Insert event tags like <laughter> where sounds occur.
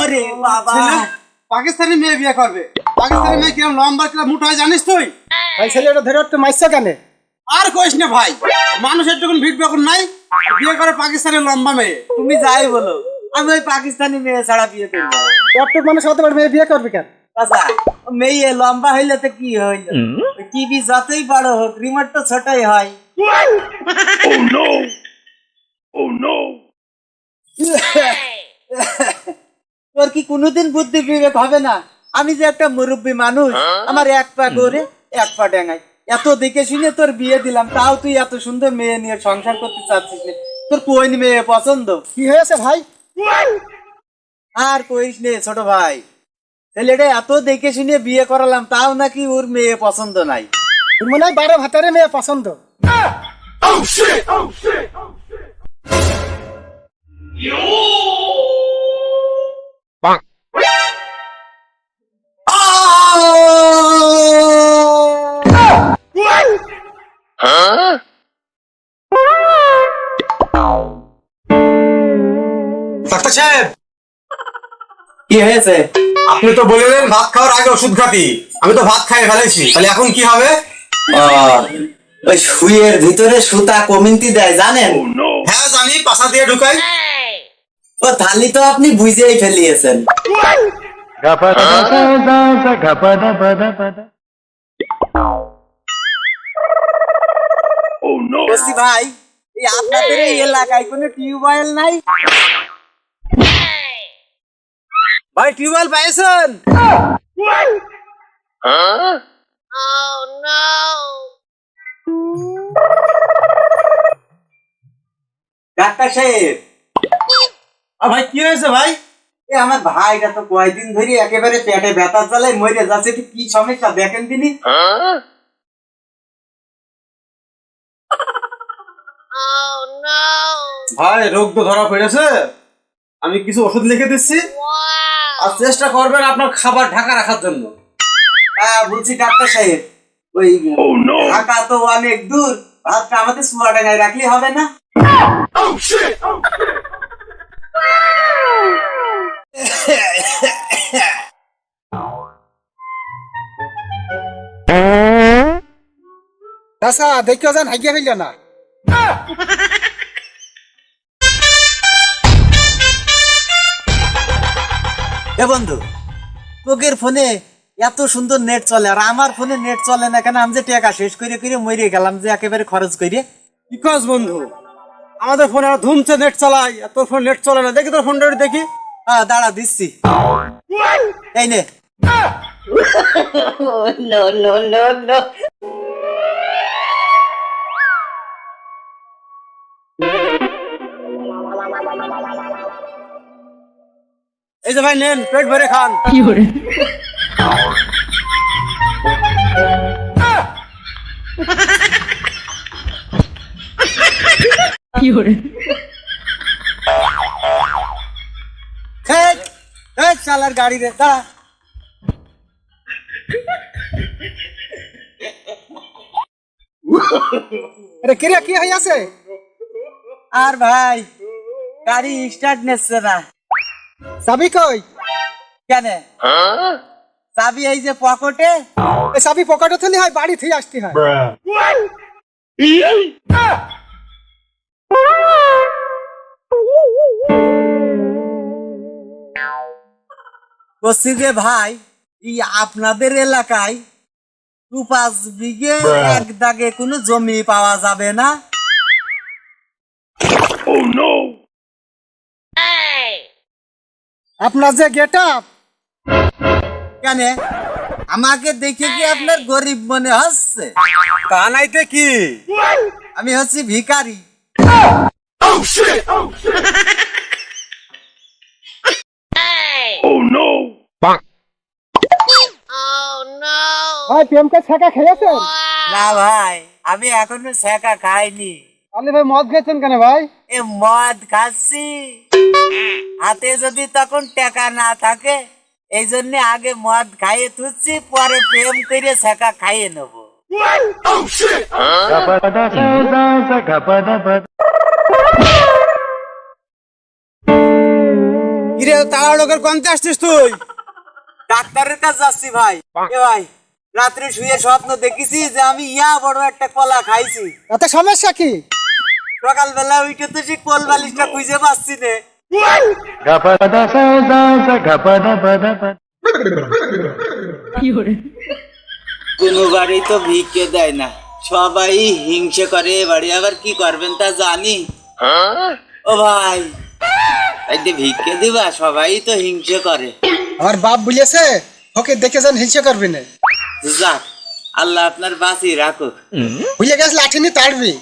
ওরে বাবা। পাকিস্তানি মেয়ে বিয়ে করবে। পাকিস্তানি মেয়ে কিরম লম্বা কিরম মুঠ হয় জানিস তুই? ভাই ছেলেটা ধরে একটু মাইসা কেন? আর কইস না ভাই মানুষের যখন ভিড় বেগুন নাই বিয়ে করে পাকিস্তানি লম্বা মেয়ে। তুমি যাই বলো আমি ওই পাকিস্তানি মেয়ে ছাড়া বিয়ে করব না। মানুষ হতে পারে মেয়ে বিয়ে করবে কেন? আচ্ছা মেয়ে লম্বা হইলে তো কি হইল? টিভি যতই বড় হোক রিমোট তো ছোটই হয়। <laughs> <laughs> তোর কি কোনোদিন বুদ্ধি বিবেক হবে না? আমি যে একটা মুরব্বী মানুষ আমার এক পা গড়ে এক পা ডেঙাই এত দেখে শুনে তোর বিয়ে দিলাম তাও তুই এত সুন্দর মেয়ে নিয়ে সংসার করতে চাচ্ছিস না। তোর কোন মেয়ে পছন্দ? কি হয়েছে ভাই? আর কইস নে ছোট ভাই। ছেলেটা এত দেখে শুনে বিয়ে করালাম তাও নাকি ওর মেয়ে পছন্দ নাই। মনে হয় বারো ভাতারে মেয়ে পছন্দ? ডাক্তার সাহেব। কি হয়েছে? আপনি তো বললেন ভাত খাওয়ার আগে ওষুধ খাতি। আমি তো ভাত খাই ফেলেছি। তাহলে এখন কি হবে? ওই সুইয়ের ভিতরে সুতা কমিনতি দেয় জানেন? হ্যাঁ জানি পাশা দিয়ে ঢুকাই। ও থালি তো আপনি বুঝেই ফেলিয়েছেন। ভাই আপনাদের এই এলাকায় কোনো টিউবওয়েল নাই? ভাই টিউবওয়েল পাইছেন? ডাক্তার সাহেব। আর ভাই কি হয়েছে ভাই? এ আমার ভাইটা তো কয়দিন ধরে একেবারে পেটে ব্যথা চালায় মরে যাচ্ছে কি সমস্যা দেখেন তিনি? ভাই রোগ তো ধরা পড়েছে। আমি কিছু ওষুধ লিখে দিচ্ছি। আর চেষ্টা করবেন আপনার খাবার ঢাকা রাখার জন্য। হ্যাঁ বলছি ডাক্তার সাহেব ওই ঢাকা তো অনেক দূর ভাতটা আমাদের রাখলে হবে না? আচ্ছা দেখিও যান হাইগিয়া ফেলিও না। <laughs> এ বন্ধু তোকের ফোনে এত সুন্দর নেট চলে আর আমার ফোনে নেট চলে না কেন আমি যে টাকা শেষ করে করে মরে গেলাম যে একেবারে খরচ করে। বিকজ বন্ধু আমাদের ফোনে আর ধুমছে নেট চালাই আর তোর ফোন নেট চলে না। দেখি তোর ফোনটা দেখি। হ্যাঁ দাঁড়া দিচ্ছি। এই নে। <laughs> এই যে ভাই নেন পেট ভরে খান। চালার গাড়ি রে দাঁড়া। আরে কিরে কি হইয়াছে আর ভাই গাড়ি স্টার্ট নিচ্ছে না। চাবি কই? কেন? চাবি এই যে পকেটে? এই চাবি পকেটে থলি হয় বাড়ি থেকে আসতে হয়। বলছি যে ভাই এই আপনাদের এলাকায় দু পাঁচ বিঘে এক দাগে কোনো জমি পাওয়া যাবে না? আপনার যে গেট আপ কেন? আমাকে দেখে কি আপনার গরিব মনে হচ্ছে? তা নাইতে কি? আমি হচ্ছি ভিখারি। ভাই প্রেমকে ছেঁকা খেয়েছেন? না ভাই আমি এখনও শেখা খাইনি। তাহলে ভাই মদ খেয়েছেন কেন ভাই? এ মদ খাচ্ছি। হাতে যদি তখন টাকা না থাকে এই জন্য আগে মদ খাইয়ে তুচ্ছি পরে প্রেম করে শেখা খাইয়ে নেব। কিরে তাড়াহুড়ো করে কমতে আসছিস তুই? ডাক্তারের কাছে যাচ্ছি ভাই। এ ভাই রাত্রে শুয়ে স্বপ্ন দেখেছি যে আমি ইয়া বড় একটা কলা খাইছি। এত সমস্যা কি? সকালবেলা উঠে তো সেই কোল বালিশটা খুঁজে পাচ্ছি নে। কোনো বাড়ি তো ভিক্ষে দেয় না। সবাই হিংসে করে এ বাড়ি। আবার কি করবেন তা জানি? ও ভাই এই ভিক্ষে দিবা সবাই তো হিংসে করে। আমার বাপ বলেছে ওকে দেখে যান হিংসা করবি না। যাক আল্লাহ আপনার বাঁচিয়ে রাখুক। ভুলে গেছ লাঠি নিয়ে তাড়বি।